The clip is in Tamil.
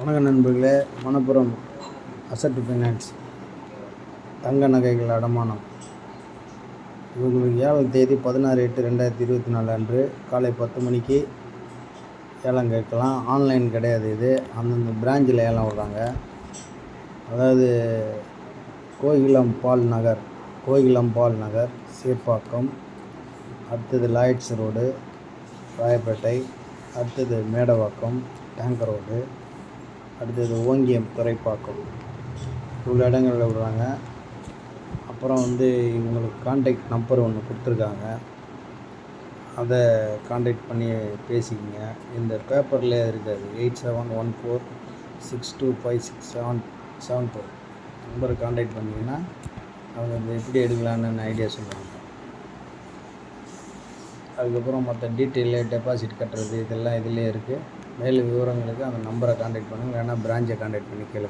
வணக்கம் நண்பர்களே மணப்புரம் அசட் ஃபைனான்ஸ் தங்க நகைகள் அடமானம். இவங்களுக்கு ஏழாம் தேதி பதினாறு எட்டு ரெண்டாயிரத்தி இருபத்தி நாலு அன்று காலை பத்து மணிக்கு ஏலம் கேட்கலாம். ஆன்லைன் கிடையாது இது. அந்தந்த பிராஞ்சில் ஏலம் விடுறாங்க. அதாவது கோகிலம் பால் நகர் கோகிலம் பால் நகர் சீர்பாக்கம் அடுத்தது லாய்ட்ஸ் ரோடு ராயப்பேட்டை அடுத்தது மேடவாக்கம் டேங்கர் ரோடு அடுத்தது ஓங்கியம் துறைப்பாக்கம் இவ்வளோ இடங்களில் விடுறாங்க. அப்புறம் வந்து இவங்களுக்கு காண்டாக்ட் நம்பர் ஒன்று கொடுத்துருக்காங்க. அதை காண்டாக்ட் பண்ணி பேசிக்கங்க. இந்த பேப்பரில் இருக்காது. Eight seven one four six two five six seven seven four நம்பரை காண்டாக்ட் பண்ணிங்கன்னா அவங்க இந்த எப்படி எடுக்கலான்னு ஐடியா சொல்லுவாங்க அதுக்கப்புறம் மற்ற டீட்டெயிலு டெபாசிட் கட்டுறது இதெல்லாம் இதிலே இருக்குது மேலும் விவரங்களுக்கு அந்த நம்பரை காண்டாக்ட் பண்ணுங்கள் இல்லைன்னா பிரான்ச்சை காண்டாக்ட் பண்ணி கேளு